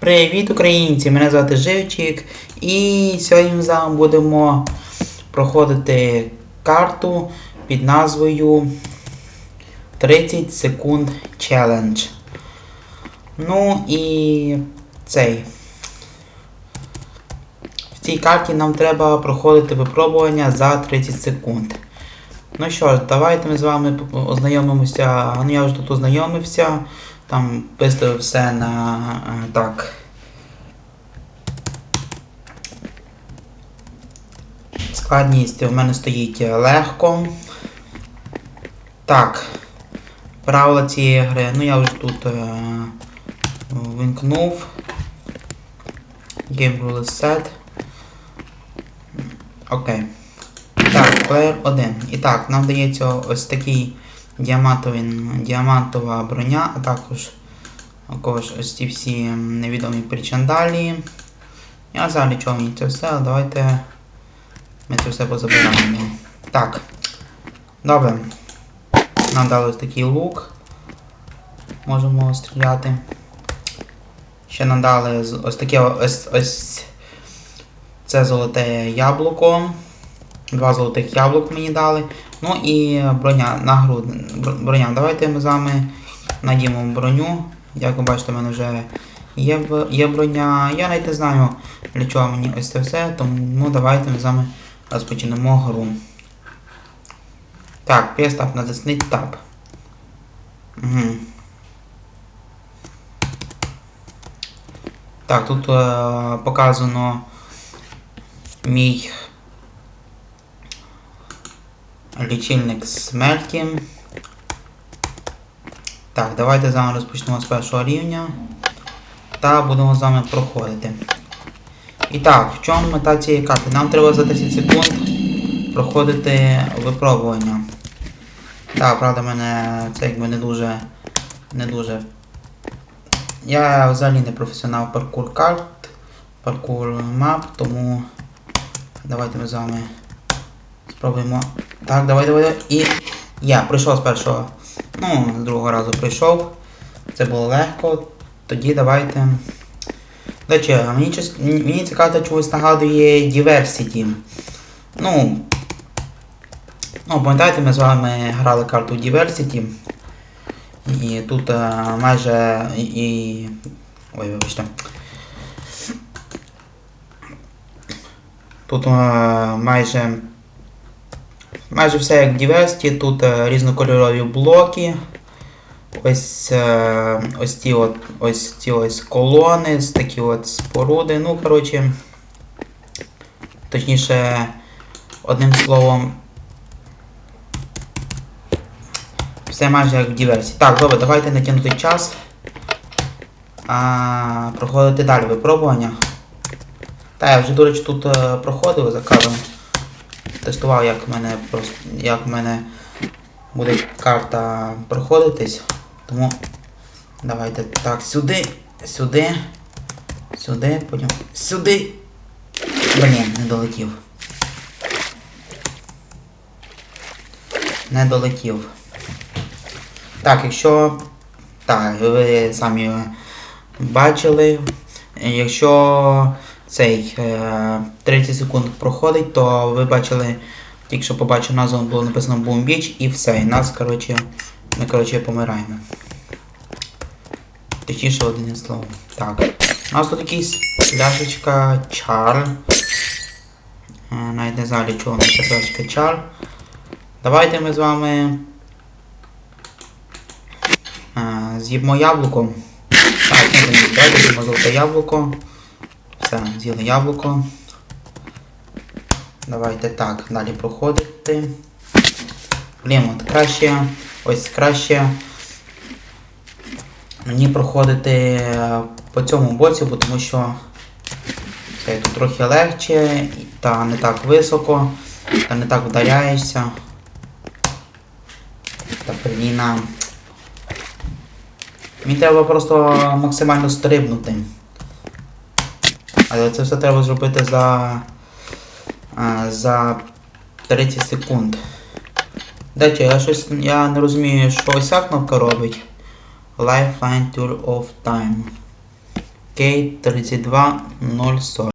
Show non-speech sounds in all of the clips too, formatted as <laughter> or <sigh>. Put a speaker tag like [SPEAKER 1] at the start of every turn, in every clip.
[SPEAKER 1] Привіт, українці! Мене звати Живчик. І сьогодні ми з вами будемо проходити карту під назвою 30 секунд челендж. Ну і цей. В цій карті нам треба проходити випробування за 30 секунд. Ну що ж, давайте ми з вами ознайомимося. Ну я вже тут ознайомився. Там виставив все на е, так. Складність у мене стоїть легко. Так. Правила цієї гри. Ну я вже тут е, вимкнув. Game Rule Set. Окей. Так, плеєр 1. І так, нам дається ось такий діамантова броня, а також, також ось ці всі невідомі причандалі. Я взагалі чого мені це все, але давайте ми це все позабираємо. Так. Добре. Нам дали такий лук. Можемо стріляти. Ще нам дали ось таке ось, ось це золоте яблуко. Два золотих яблук мені дали. Ну і броня на гру. Броня. Давайте ми з вами надімо броню. Як ви бачите, в мене вже є, є броня. Я навіть не знаю, для чого мені ось це все, тому ну, давайте ми з вами розпочнемо гру. Так, перестав натисніть Tab. Угу. Так, тут е, показано мій лічильник смерті. Так, давайте з вами розпочнемо з першого рівня. Та будемо з вами проходити. І так, в чому мета цієї карти? Нам треба за 10 секунд проходити випробування. Так, правда, мене це якби не дуже. не дуже. Я взагалі не професіонал паркур карт, паркур мап, тому давайте ми з вами спробуємо. Так, давай, давай, давай. І я пройшов з першого. Ну, з другого разу прийшов. Це було легко. Тоді давайте. До речі, мені, мені карта чогось нагадує Diversity. Ну. Ну, пам'ятаєте, ми з вами грали карту Diversity. І тут е, майже і. Ой, вибачте. Тут е, майже. Майже все як в Diversity, тут е, різнокольорові блоки. Ось, е, ось ті от, ось ці ось колони, такі от споруди. Ну, коротше, точніше, одним словом, все майже як в Diversity. Так, добре, давайте натягнути час. А, проходити далі випробування. Та, я вже, до речі, тут е, проходив за кадром. Тестував, як в мене як в мене буде карта проходитись. Тому давайте так, сюди, сюди, сюди, потім сюди. Блін, не долетів. Не долетів. Так, якщо. Так, ви самі бачили. Якщо цей е, 30 секунд проходить, то ви бачили, тільки що побачив назву було написано Boom Beach і все. І нас, коротше, ми коротше помираємо. Точніше одне слово. Так. У нас тут якийсь пляшечка чар. Е, Навіть не знаю, для чого у нас ця пляшечка чар. Давайте ми з вами е, з'їмо яблуко. Так, ні, давайте з'їмо золоте яблуко. Все, з'їли яблуко. Давайте так, далі проходити. Блін, от краще. Ось краще мені проходити е, по цьому боці, бо тому що це тут трохи легче, та не так високо, та не так вдаряєшся. Та блін. Мені треба просто максимально стрибнути. Але це все треба зробити за за 30 секунд. Дайте, я щось я не розумію, що ось ця кнопка робить. Lifeline Tour of Time. K32040.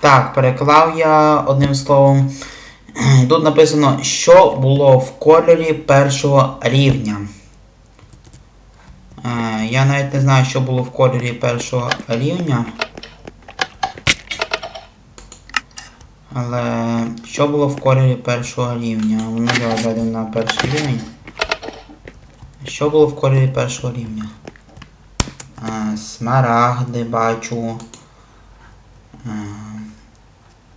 [SPEAKER 1] Так, переклав я одним словом. <clears throat> Тут написано, що було в кольорі першого рівня. Е, я навіть не знаю, що було в кольорі першого рівня. Але що було в кольорі першого рівня? Ну, я зайду на перший рівень. Що було в кольорі першого рівня? Е, смарагди бачу. Е,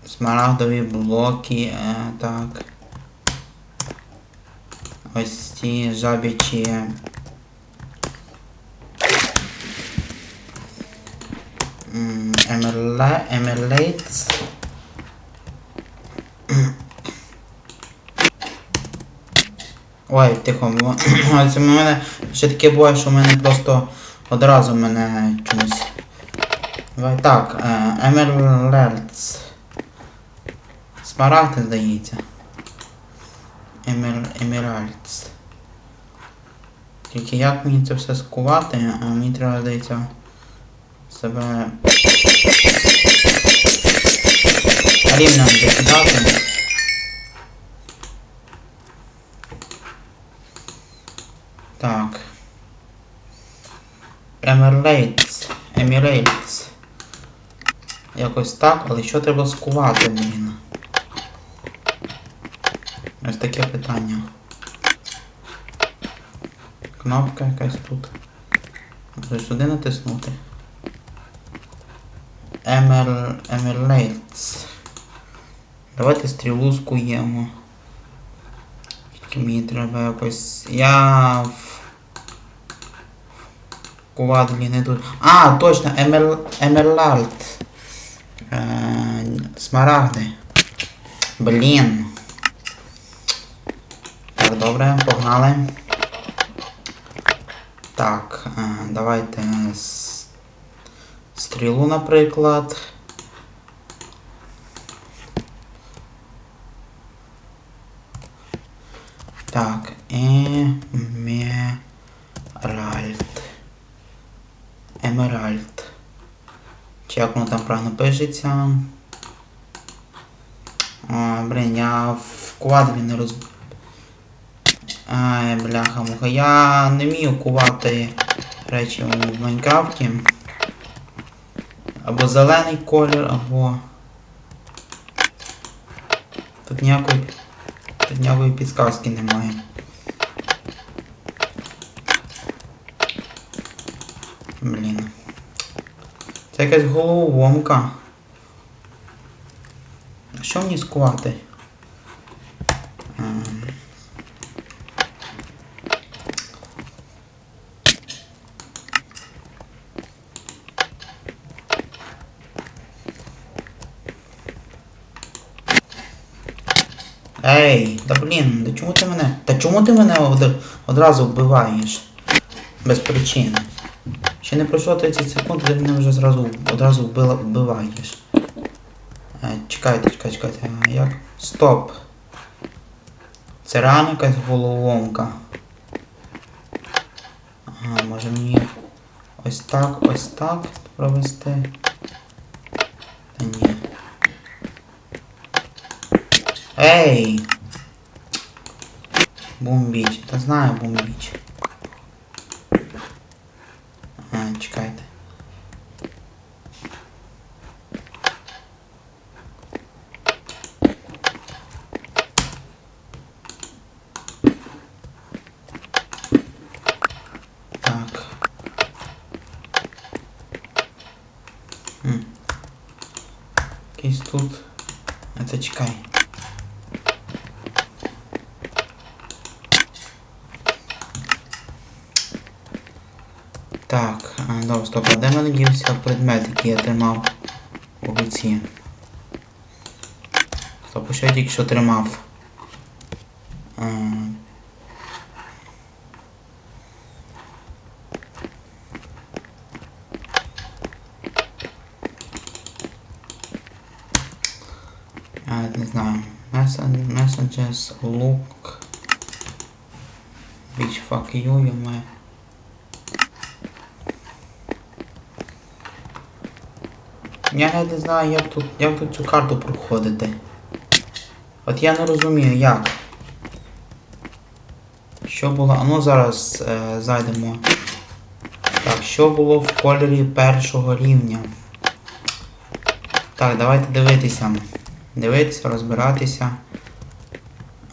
[SPEAKER 1] смарагдові блоки, е, так. Ось ці жабічі. емерлейтс. Ой, тихо, <clears throat> ось у мене ще таке буває, що в мене просто одразу мене чомусь. Давай так, е, Смарагди, здається. Емер, Емеральдс. Тільки як мені це все скувати, а мені треба, здається, себе рівнем закидати. Так. Емерлейтс. Емірейтс. Якось так, але що треба скувати, блін? Таке питання. Кнопка якась тут. Може сюди натиснути. Емер... Емерлейтс. Давайте стрілу скуємо. Тільки мені треба якось. Я в кувадлі не тут. А, точно, Емер... Емерлард. Е, Смарагди. Блін. Добре, погнали. Так, е, давайте стрілу, наприклад. Так, Емеральд. Емеральд. Чи як воно там правильно пишеться? А, блін, я в квадрі не роз... Ай, бляха муха. Я не вмію кувати речі в Майнкрафті. Або зелений колір, або... Тут ніякої... Тут ніякої підсказки немає. Блін. Це якась головоломка. А Що мені скувати? Ей, да блін, да чому ти мене? Та чому ти мене одразу вбиваєш? Без причини. Ще не пройшло 30 секунд, ти мене вже зразу одразу вбила, вбиваєш. Е, чекайте, чекайте, чекайте. А, як? Стоп. Це реально якась головоломка. Ага, може мені ось так, ось так провести. Та ні. Ей! Бомбіч, та знаю бомбіч. А, чекайте. Так. Хм. Якийсь тут. А це чекай. Так, а, добре, стоп, а де мене дівся предмет, який я тримав у руці? Стоп, що я тільки що тримав? А, Я не знаю. Messages, look. Bitch, fuck you, you my. Я не знаю, як тут, як тут цю карту проходити. От я не розумію, як. Що було? А ну зараз е, зайдемо. Так, що було в кольорі першого рівня? Так, давайте дивитися. Дивитися, розбиратися.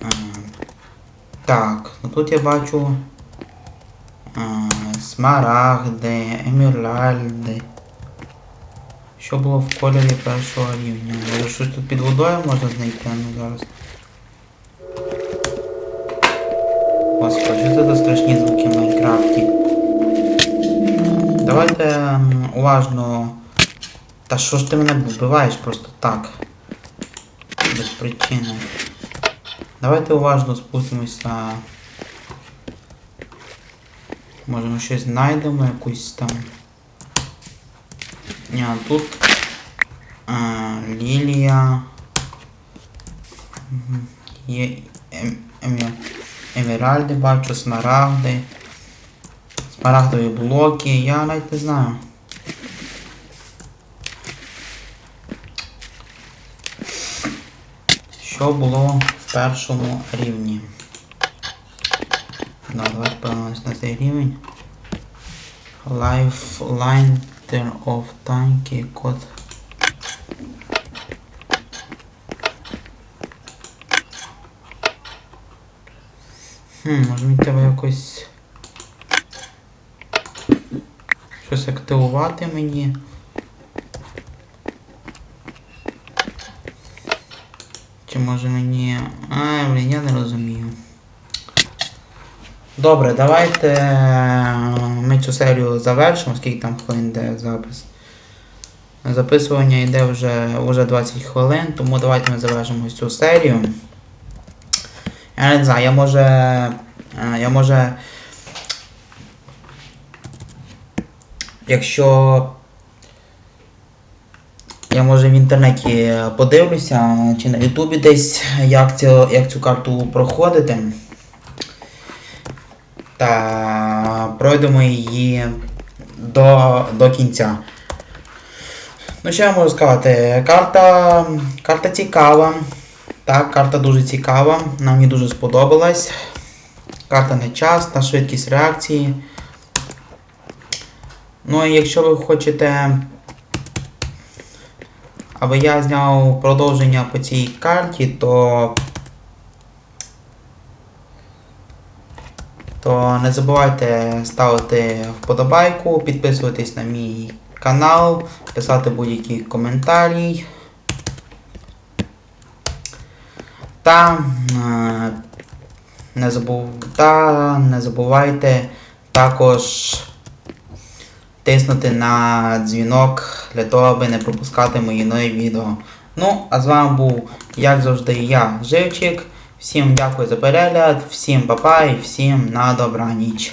[SPEAKER 1] Е, так, ну тут я бачу е, смарагди, еміральди. Що було в кольорі першого рівня? Може щось тут під водою можна знайти? Ну зараз. Господи, що це за страшні звуки в Майнкрафті? Давайте уважно. Та що ж ти мене вбиваєш просто так? Без причини. Давайте уважно спустимося. Може ми щось знайдемо, якусь там. А тут а, лілія. Мгм. Є ем, емі- емеральди бачу, смарагди. Смарагдові блоки, я навіть не знаю. Що було в першому рівні? Да, давайте подивимось на цей рівень. Lifeline Of Tanky код. Хм, може мені треба якось щось активувати мені. Чи може мені... А, блін, я не розумію. Добре, давайте е, ми цю серію завершимо, скільки там хвилин йде запис. Записування йде вже, вже 20 хвилин, тому давайте ми завершимо цю серію. Я не знаю, я може. е, Я може. Якщо. Я може в інтернеті подивлюся, чи на Ютубі десь, як цю, як цю карту проходити. Та пройдемо її до, до кінця. Ну, що я можу сказати? Карта, карта цікава. Так, карта дуже цікава. Нам мені дуже сподобалась. Карта не часта, швидкість реакції. Ну і якщо ви хочете, аби я зняв продовження по цій карті, то то не забувайте ставити вподобайку, підписуватись на мій канал, писати будь-які коментарі. Та, е, не забув... та не забувайте також тиснути на дзвінок для того, аби не пропускати мої нові відео. Ну, а з вами був, як завжди, я, Живчик. Всім дякую за перегляд, всім па-па і всім на добраніч.